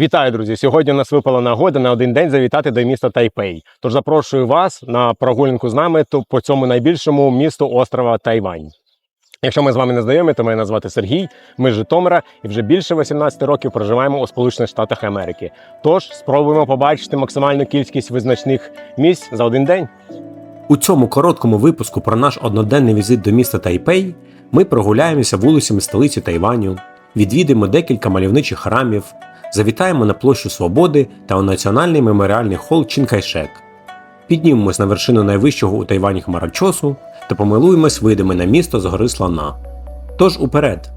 Вітаю, друзі! Сьогодні у нас випала нагода на один день завітати до міста Тайпей. Тож запрошую вас на прогулянку з нами по цьому найбільшому місту острова Тайвань. Якщо ми з вами не знайомі, то мене звати Сергій. Ми з Житомира і вже більше 18 років проживаємо у Сполучених Штатах Америки. Тож спробуємо побачити максимальну кількість визначних місць за один день. У цьому короткому випуску про наш одноденний візит до міста Тайпей ми прогуляємося вулицями столиці Тайваню, відвідаємо декілька мальовничих храмів, завітаємо на площу Свободи та у національний меморіальний хол Чінкайшек. Піднімемось на вершину найвищого у Тайвані хмарочосу та помилуємось видами на місто з гори Слона. Тож уперед!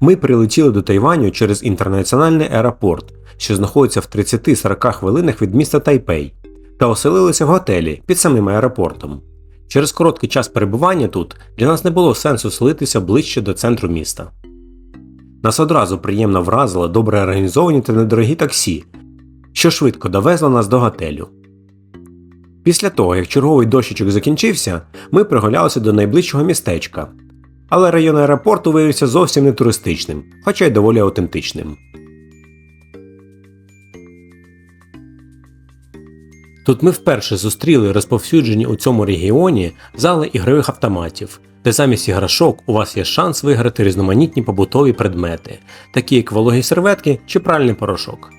Ми прилетіли до Тайваню через інтернаціональний аеропорт, що знаходиться в 30-40 хвилинах від міста Тайпей, та оселилися в готелі під самим аеропортом. Через короткий час перебування тут для нас не було сенсу селитися ближче до центру міста. Нас одразу приємно вразили добре організовані та недорогі таксі, що швидко довезло нас до готелю. Після того, як черговий дощечок закінчився, ми прогулялися до найближчого містечка. Але район аеропорту виявився зовсім не туристичним, хоча й доволі автентичним. Тут ми вперше зустріли розповсюджені у цьому регіоні зали ігрових автоматів, де замість іграшок у вас є шанс виграти різноманітні побутові предмети, такі як вологі серветки чи пральний порошок.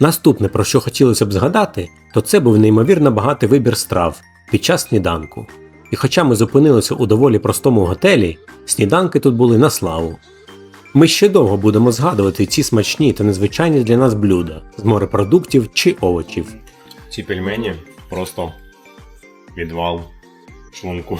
Наступне, про що хотілося б згадати, то це був неймовірно багатий вибір страв під час сніданку. І хоча ми зупинилися у доволі простому готелі, сніданки тут були на славу. Ми ще довго будемо згадувати ці смачні та незвичайні для нас блюда з морепродуктів чи овочів. Ці пельмені просто відвал шлунку.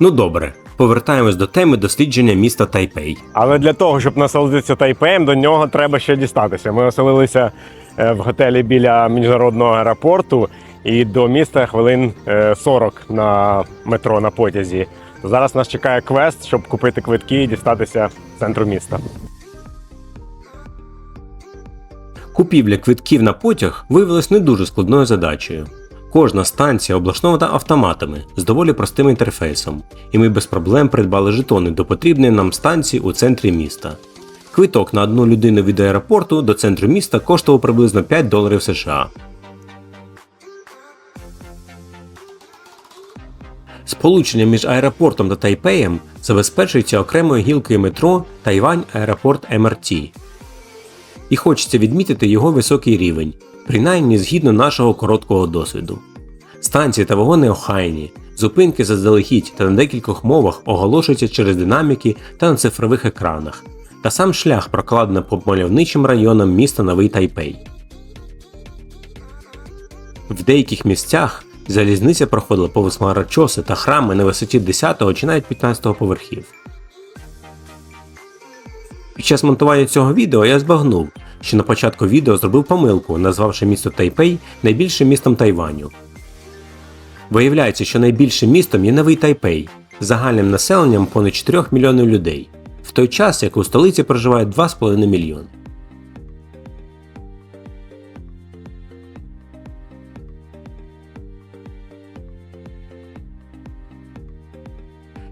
Ну добре, повертаємось до теми дослідження міста Тайпей. Але для того, щоб насолодитися Тайпеєм, до нього треба ще дістатися. Ми оселилися е, в готелі біля міжнародного аеропорту і до міста хвилин е, 40 на метро на потязі. Зараз нас чекає квест, щоб купити квитки і дістатися центру міста. Купівля квитків на потяг виявилась не дуже складною задачею. Кожна станція облаштована автоматами з доволі простим інтерфейсом, і ми без проблем придбали жетони до потрібної нам станції у центрі міста. Квиток на одну людину від аеропорту до центру міста коштував приблизно 5 доларів США. Сполучення між аеропортом та Тайпеєм забезпечується окремою гілкою метро Тайвань Аеропорт МРТ. І хочеться відмітити його високий рівень, принаймні згідно нашого короткого досвіду. Станції та вагони охайні, зупинки заздалегідь та на декількох мовах оголошуються через динаміки та на цифрових екранах, та сам шлях прокладено по мальовничим районам міста Новий Тайпей. В деяких місцях залізниця проходила повз хмарочоси та храми на висоті 10 чи навіть 15 поверхів. Під час монтування цього відео я збагнув, що на початку відео зробив помилку, назвавши місто Тайпей найбільшим містом Тайваню. Виявляється, що найбільшим містом є Новий Тайпей з загальним населенням понад 4 мільйонів людей, в той час як у столиці проживає 2,5 мільйони.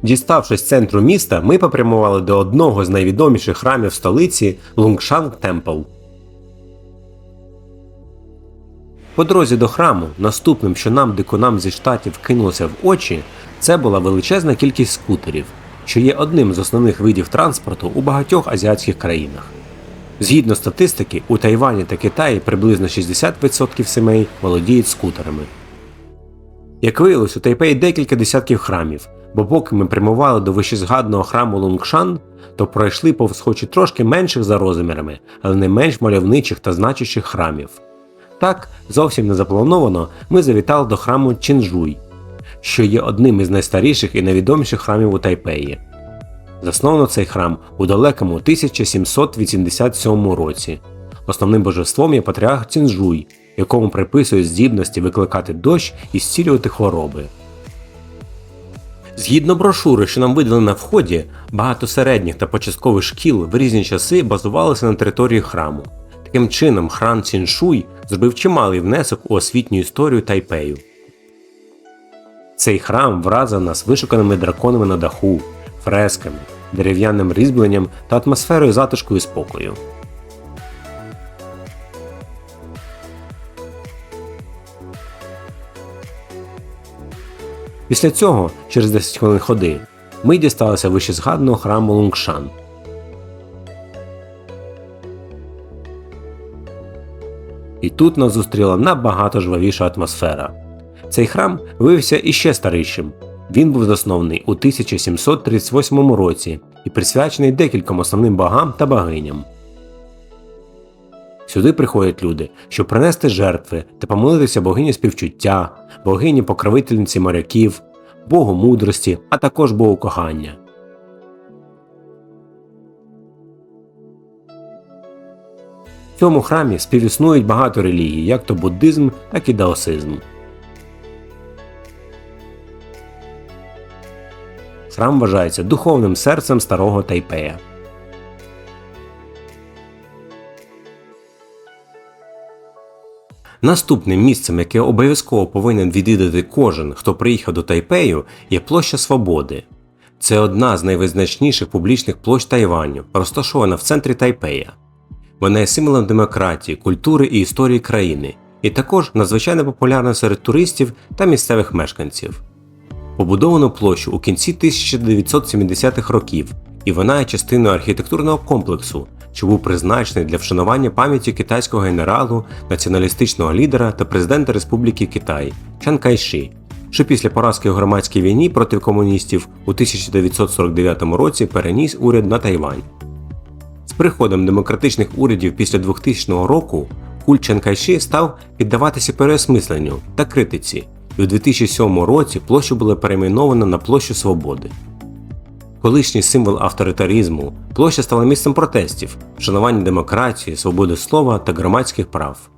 Діставшись з центру міста, ми попрямували до одного з найвідоміших храмів столиці Лунгшанг Темпл. По дорозі до храму, наступним, що нам дикунам зі штатів кинулося в очі, це була величезна кількість скутерів, що є одним з основних видів транспорту у багатьох азіатських країнах. Згідно статистики, у Тайвані та Китаї приблизно 60% сімей володіють скутерами. Як виявилось, у Тайпеї декілька десятків храмів, бо поки ми прямували до вищезгаданого храму Лунгшан, то пройшли повз хоч і трошки менших за розмірами, але не менш мальовничих та значущих храмів. Так, зовсім не заплановано, ми завітали до храму Чінжуй, що є одним із найстаріших і найвідоміших храмів у Тайпеї. Засновано цей храм у далекому 1787 році. Основним божеством є патріарх Цінжуй, якому приписують здібності викликати дощ і зцілювати хвороби. Згідно брошури, що нам видали на вході, багато середніх та початкових шкіл в різні часи базувалися на території храму. Таким чином, храм Ціншуй зробив чималий внесок у освітню історію Тайпею. Цей храм вразив нас вишуканими драконами на даху, фресками, дерев'яним різьбленням та атмосферою затишку і спокою. Після цього, через 10 хвилин ходи, ми дісталися вище згаданого храму Лунгшан. І тут нас зустріла набагато жвавіша атмосфера. Цей храм виявився іще старішим. Він був заснований у 1738 році і присвячений декільком основним богам та богиням. Сюди приходять люди, щоб принести жертви та помолитися богині співчуття, богині покровительниці моряків, богу мудрості, а також богу кохання. В цьому храмі співіснують багато релігій, як то буддизм, так і даосизм. Храм вважається духовним серцем старого Тайпея. Наступним місцем, яке обов'язково повинен відвідати кожен, хто приїхав до Тайпею, є площа Свободи. Це одна з найвизначніших публічних площ Тайваню, розташована в центрі Тайпея. Вона є символом демократії, культури і історії країни, і також надзвичайно популярна серед туристів та місцевих мешканців. Побудовано площу у кінці 1970-х років, і вона є частиною архітектурного комплексу, що був призначений для вшанування пам'яті китайського генералу, націоналістичного лідера та президента Республіки Китай Чан Кайші, що після поразки у громадській війні проти комуністів у 1949 році переніс уряд на Тайвань. З приходом демократичних урядів після 2000 року культ Чан Кайші став піддаватися переосмисленню та критиці, і у 2007 році площу було перейменовано на площу Свободи. Колишній символ авторитаризму, площа стала місцем протестів, вшанування демократії, свободи слова та громадських прав.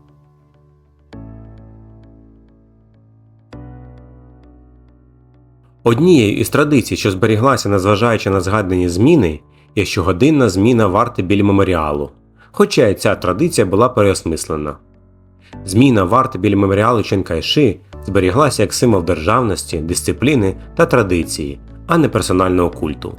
Однією із традицій, що зберіглася, незважаючи на згадані зміни, є щогодинна зміна варти біля меморіалу, хоча й ця традиція була переосмислена. Зміна варти біля меморіалу Ченкайши зберіглася як символ державності, дисципліни та традиції, а не персонального культу.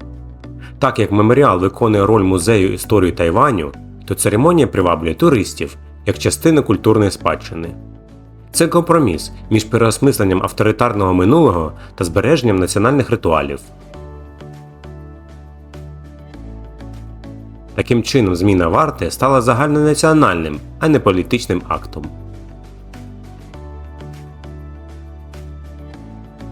Так як меморіал виконує роль музею історії Тайваню, то церемонія приваблює туристів як частина культурної спадщини. Це компроміс між переосмисленням авторитарного минулого та збереженням національних ритуалів. Таким чином, зміна варти стала загальнонаціональним, а не політичним актом.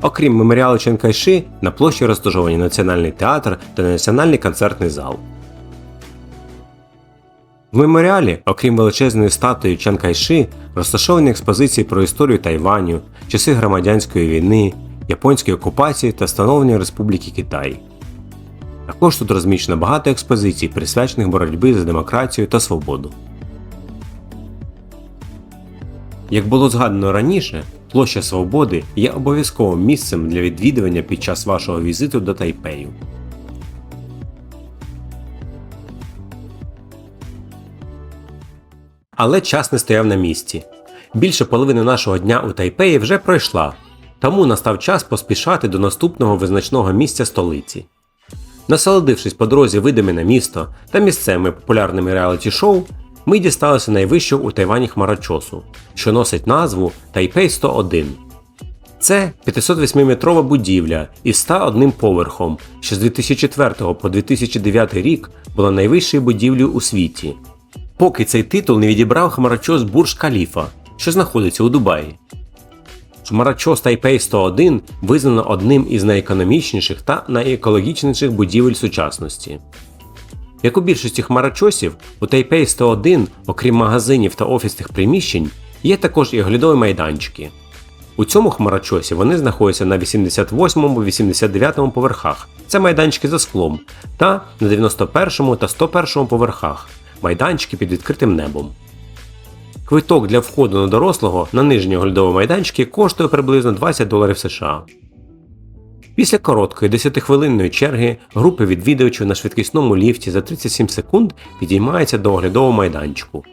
Окрім меморіалу Ченкайши, на площі розташовані Національний театр та Національний концертний зал. В меморіалі, окрім величезної статуї Чан Кайши, розташовані експозиції про історію Тайваню, часи громадянської війни, японської окупації та становлення Республіки Китай. Також тут розміщено багато експозицій, присвячених боротьбі за демократію та свободу. Як було згадано раніше, площа Свободи є обов'язковим місцем для відвідування під час вашого візиту до Тайпею. Але час не стояв на місці. Більше половини нашого дня у Тайпеї вже пройшла, тому настав час поспішати до наступного визначного місця столиці. Насолодившись по дорозі видами на місто та місцевими популярними реаліті-шоу, ми дісталися найвищого у Тайвані хмарочосу, що носить назву Тайпей 101. Це 508-метрова будівля із 101 поверхом, що з 2004 по 2009 рік була найвищою будівлею у світі. Поки цей титул не відібрав хмарочос Бурж Каліфа, що знаходиться у Дубаї. Хмарочос Тайпей 101 визнано одним із найекономічніших та найекологічніших будівель сучасності. Як у більшості хмарочосів, у Тайпей 101, окрім магазинів та офісних приміщень, є також і оглядові майданчики. У цьому хмарочосі вони знаходяться на 88-89 поверхах, це майданчики за склом, та на 91 та 101 поверхах, майданчики під відкритим небом. Квиток для входу на дорослого на нижні оглядові майданчики коштує приблизно 20 доларів США. Після короткої 10-хвилинної черги групи відвідувачів на швидкісному ліфті за 37 секунд підіймається до оглядового майданчику.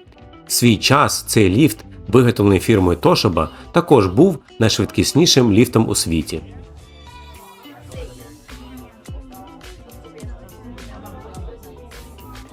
Свій час цей ліфт, виготовлений фірмою Тошиба, також був найшвидкіснішим ліфтом у світі.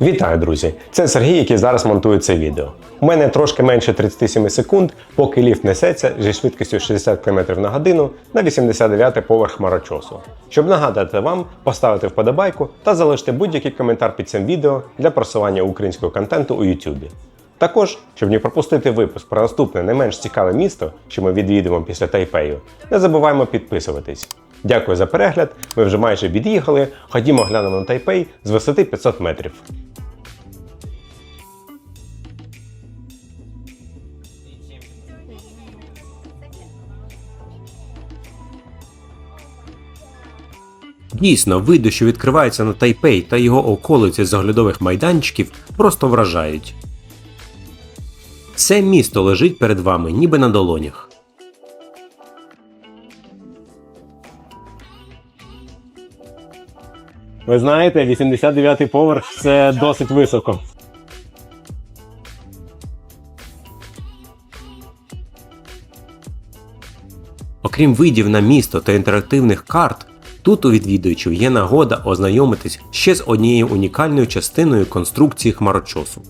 Вітаю, друзі! Це Сергій, який зараз монтує це відео. У мене трошки менше 37 секунд, поки ліфт несеться зі швидкістю 60 км на годину на 89 поверх хмарочосу. Щоб нагадати вам, поставити вподобайку та залишити будь-який коментар під цим відео для просування українського контенту у YouTube. Також, щоб не пропустити випуск про наступне не менш цікаве місто, що ми відвідуємо після Тайпею, не забуваємо підписуватись. Дякую за перегляд. Ми вже майже від'їхали. Ходімо глянемо на Тайпей з висоти 500 метрів. Дійсно, види, що відкриваються на Тайпей та його околиці з оглядових майданчиків, просто вражають. Все місто лежить перед вами, ніби на долонях. Ви знаєте, 89-й поверх це досить високо. Окрім видів на місто та інтерактивних карт, тут у відвідувачів є нагода ознайомитись ще з однією унікальною частиною конструкції хмарочосу.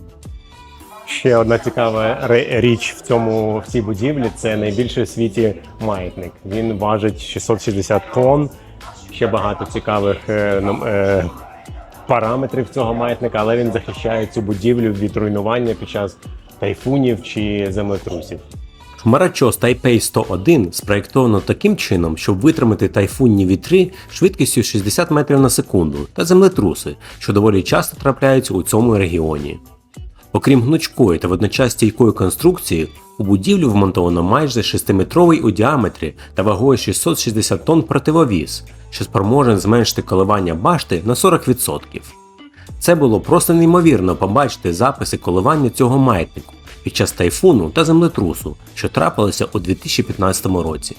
Ще одна цікава річ в цьому в цій будівлі це найбільший у світі маятник. Він важить 660 тонн. Ще багато цікавих е, е, параметрів цього маятника, але він захищає цю будівлю від руйнування під час тайфунів чи землетрусів. Хмарочос Тайпей 101 спроєктовано таким чином, щоб витримати тайфунні вітри швидкістю 60 метрів на секунду та землетруси, що доволі часто трапляються у цьому регіоні. Окрім гнучкої та водночас стійкої конструкції, у будівлю вмонтовано майже 6-метровий у діаметрі та вагою 660 тонн противовіз, що спроможен зменшити коливання башти на 40%. Це було просто неймовірно побачити записи коливання цього маятнику під час тайфуну та землетрусу, що трапилося у 2015 році.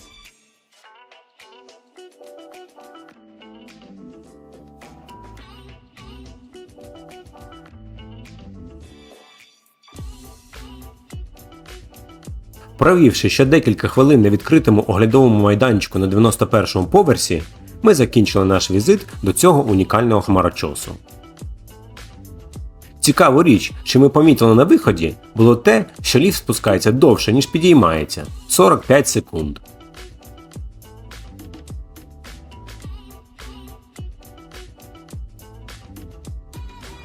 Провівши ще декілька хвилин на відкритому оглядовому майданчику на 91-му поверсі, ми закінчили наш візит до цього унікального хмарочосу. Цікаву річ, що ми помітили на виході, було те, що ліфт спускається довше, ніж підіймається 45 секунд.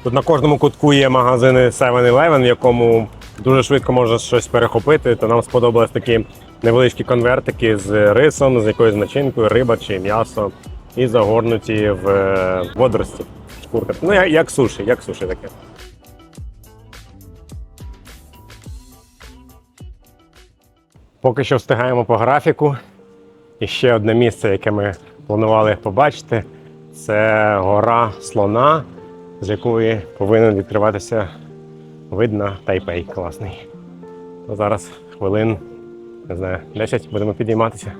Тут на кожному кутку є магазини 7-Eleven, в якому дуже швидко можна щось перехопити. То нам сподобались такі невеличкі конвертики з рисом, з якоюсь начинкою, риба чи м'ясо, і загорнуті в е, водорості. Шкурка. Ну, як, як суші, як суші таке. Поки що встигаємо по графіку. І ще одне місце, яке ми планували побачити, це гора слона, з якої повинен відкриватися вид на Тайпей класний. То зараз хвилин, не знаю, 10 будемо підійматися.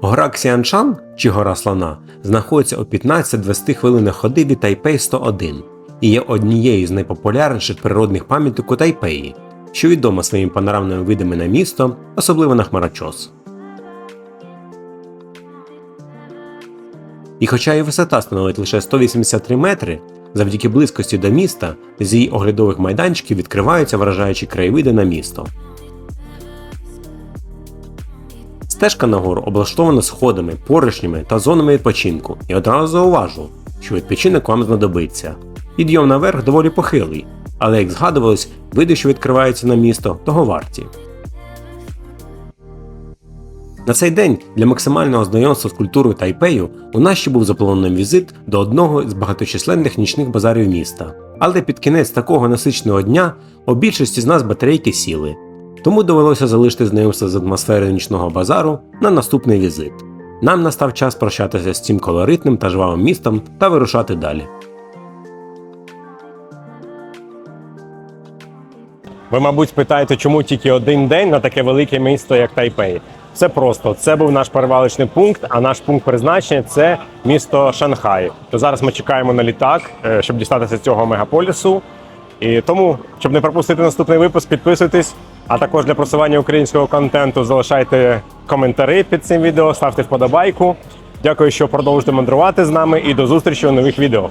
Гора Ксіаншан, чи гора слона, знаходиться у 15-20 хвилинах ходи від Тайпей 101 і є однією з найпопулярніших природних пам'яток у Тайпеї, що відома своїми панорамними видами на місто, особливо на Хмарочос. І хоча її висота становить лише 183 метри, завдяки близькості до міста з її оглядових майданчиків відкриваються вражаючі краєвиди на місто. Стежка нагору облаштована сходами, поручнями та зонами відпочинку, і одразу зауважу, що відпочинок вам знадобиться. Підйом наверх доволі похилий, але як згадувалось, види, що відкриваються на місто, того варті. На цей день для максимального знайомства з культурою Тайпею у нас ще був запланований візит до одного з багаточисленних нічних базарів міста. Але під кінець такого насиченого дня у більшості з нас батарейки сіли, тому довелося залишити знайомство з атмосферою нічного базару на наступний візит. Нам настав час прощатися з цим колоритним та жвавим містом та вирушати далі. Ви, мабуть, спитаєте, чому тільки один день на таке велике місто, як Тайпей. Все просто. Це був наш перевалочний пункт, а наш пункт призначення це місто Шанхай. То зараз ми чекаємо на літак, е, щоб дістатися цього мегаполісу. І тому, щоб не пропустити наступний випуск, підписуйтесь. А також для просування українського контенту залишайте коментарі під цим відео, ставте вподобайку. Дякую, що продовжуєте мандрувати з нами, і до зустрічі у нових відео.